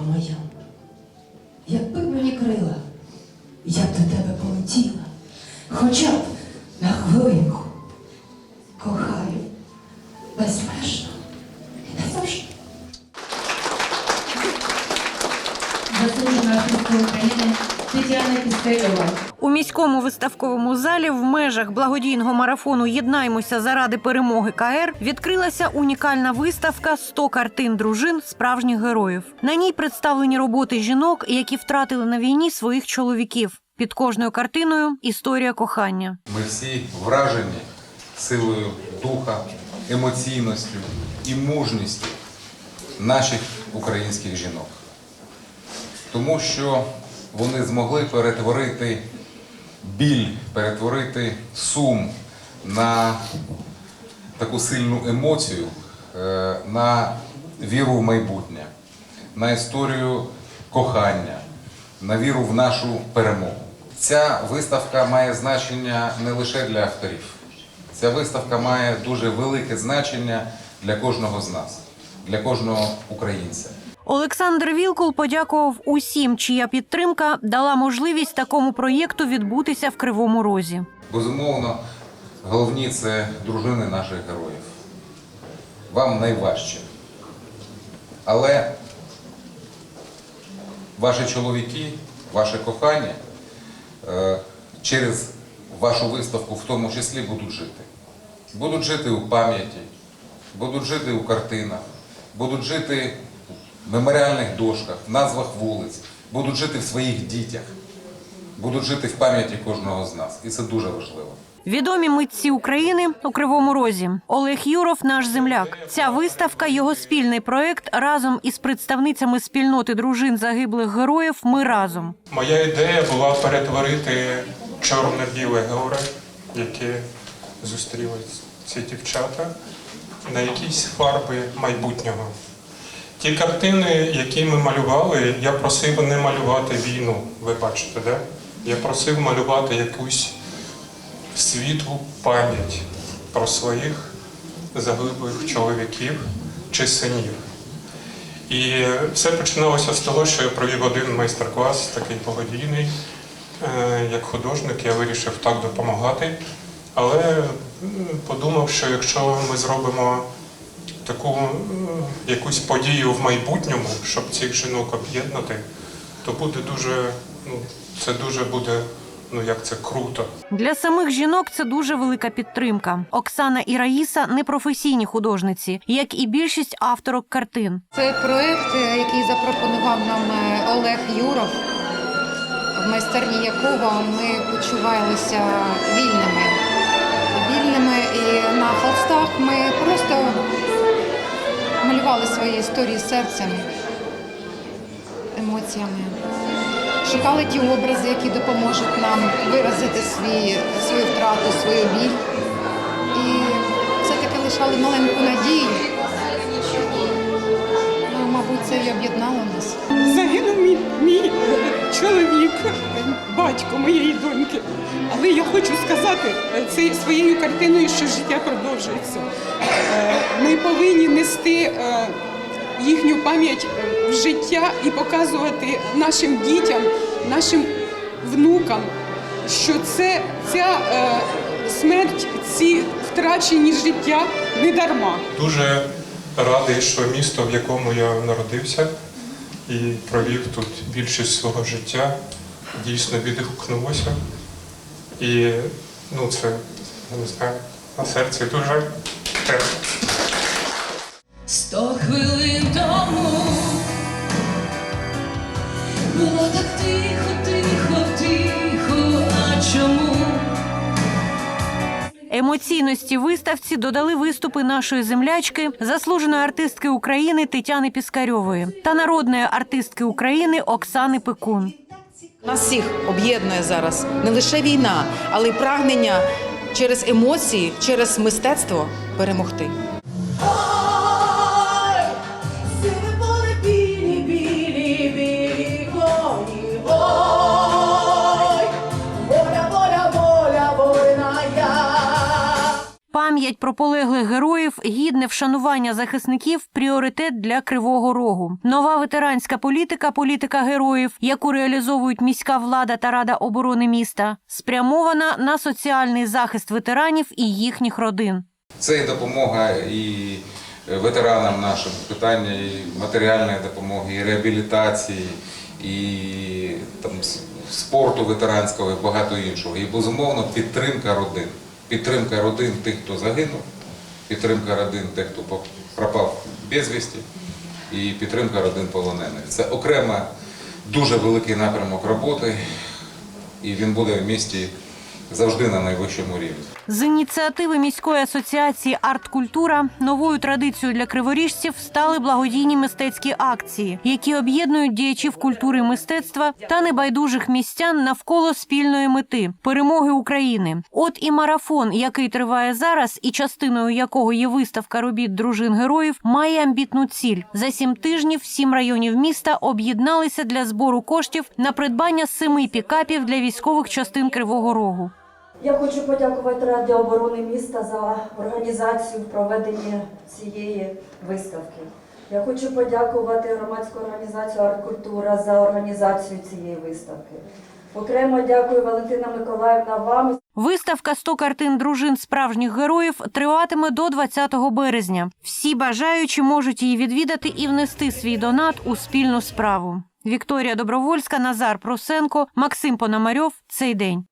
моя, якби мені крила, я б до тебе полетіла, хоча б на хвилинку. Кохаю безмежно і назавжди. Заслужена артистка України Тетяна Кістельова. У міському виставковому залі в межах благодійного марафону Єднаймося заради перемоги КР відкрилася унікальна виставка «100 картин дружин справжніх героїв. На ній представлені роботи жінок, які втратили на війні своїх чоловіків. Під кожною картиною історія кохання. Ми всі вражені силою духа, емоційністю і мужністю наших українських жінок. Тому що вони змогли перетворити біль, перетворити сум на таку сильну емоцію, е, на віру в майбутнє, на історію кохання, на віру в нашу перемогу. Ця виставка має значення не лише для авторів. Ця виставка має дуже велике значення для кожного з нас, для кожного українця. Олександр Вілкул подякував усім, чия підтримка дала можливість такому проєкту відбутися в Кривому Розі. Безумовно, головні це дружини наших героїв. Вам найважче. Але ваші чоловіки, ваше кохання е, через вашу виставку в тому числі будуть жити. Будуть жити у пам'яті, будуть жити у картинах, будуть жити меморіальних дошках, в назвах вулиць, будуть жити в своїх дітях, будуть жити в пам'яті кожного з нас. І це дуже важливо. Відомі митці України у Кривому Розі. Олег Юров, наш земляк. Ця виставка його спільний проект разом із представницями спільноти дружин загиблих героїв. Ми разом. Моя ідея була перетворити чорно-біле горе, яке зустріли ці дівчата, на якісь фарби майбутнього. Ті картини, які ми малювали, я просив не малювати війну, ви бачите, да? Я просив малювати якусь світлу пам'ять про своїх загиблих чоловіків чи синів. І все починалося з того, що я провів один майстер-клас, такий благодійний. Е, Як художник я вирішив так допомагати. Але подумав, що якщо ми зробимо таку якусь подію в майбутньому, щоб цих жінок об'єднати, то буде дуже, ну, це дуже буде, ну як це круто. Для самих жінок це дуже велика підтримка. Оксана і Раїса непрофесійні художниці, як і більшість авторок картин. Це проект, е, який запропонував нам е, Олег Юров, в майстерні якого ми почувалися вільними. Вільними і на холстах ми просто малювали свої історії серцями, емоціями. Шукали ті образи, які допоможуть нам виразити свій, свою втрату, свою біль. І все-таки лишали маленьку надію. Ну, мабуть, це і об'єднало нас. Загинув мій, батько моєї доньки. Але я хочу сказати е, це своєю картиною, що життя продовжується. Е, Ми повинні нести е, їхню пам'ять в життя і показувати нашим дітям, нашим внукам, що це ця смерть, ці втрачені життя не дарма. Дуже радий, що місто, в якому я народився і провів тут більшість свого життя, дійсно відгукнулося. І ну, це я не знаю, на серці дуже тепло. Сто хвилин тому було так тихо, тихо, тихо. А чому? Емоційності виставці додали виступи нашої землячки, заслуженої артистки України Тетяни Піскарьової та народної артистки України Оксани Пекун. Нас всіх об'єднує зараз не лише війна, але й прагнення через емоції, через мистецтво перемогти. Пам'ять про полеглих героїв, гідне вшанування захисників пріоритет для Кривого Рогу. Нова ветеранська політика, політика героїв, яку реалізовують міська влада та рада оборони міста, спрямована на соціальний захист ветеранів і їхніх родин. Це і допомога і ветеранам нашим, питання і матеріальної допомоги, і реабілітації, і там, спорту ветеранського і багато іншого. І безумовно підтримка родин. Підтримка родин тих, хто загинув, підтримка родин тих, хто пропав безвісті, і підтримка родин полонених. Це окремо дуже великий напрямок роботи, і він буде в місті завжди на найвищому рівні. З ініціативи міської асоціації «Арткультура» новою традицією для криворіжців стали благодійні мистецькі акції, які об'єднують діячів культури мистецтва та небайдужих містян навколо спільної мети перемоги України. От і марафон, який триває зараз, і частиною якого є виставка робіт дружин героїв, має амбітну ціль. За сім тижнів сім районів міста об'єдналися для збору коштів на придбання семи пікапів для військових частин Кривого Рогу. Я хочу подякувати Раді оборони міста за організацію проведення цієї виставки. Я хочу подякувати громадську організацію «Арткультура» за організацію цієї виставки. Окремо дякую Валентина Миколаївна вам Виставка «100 картин дружин справжніх героїв триватиме до 20 березня. Всі бажаючі можуть її відвідати і внести свій донат у спільну справу. Вікторія Добровольська, Назар Просенко, Максим Пономарьов. Цей день.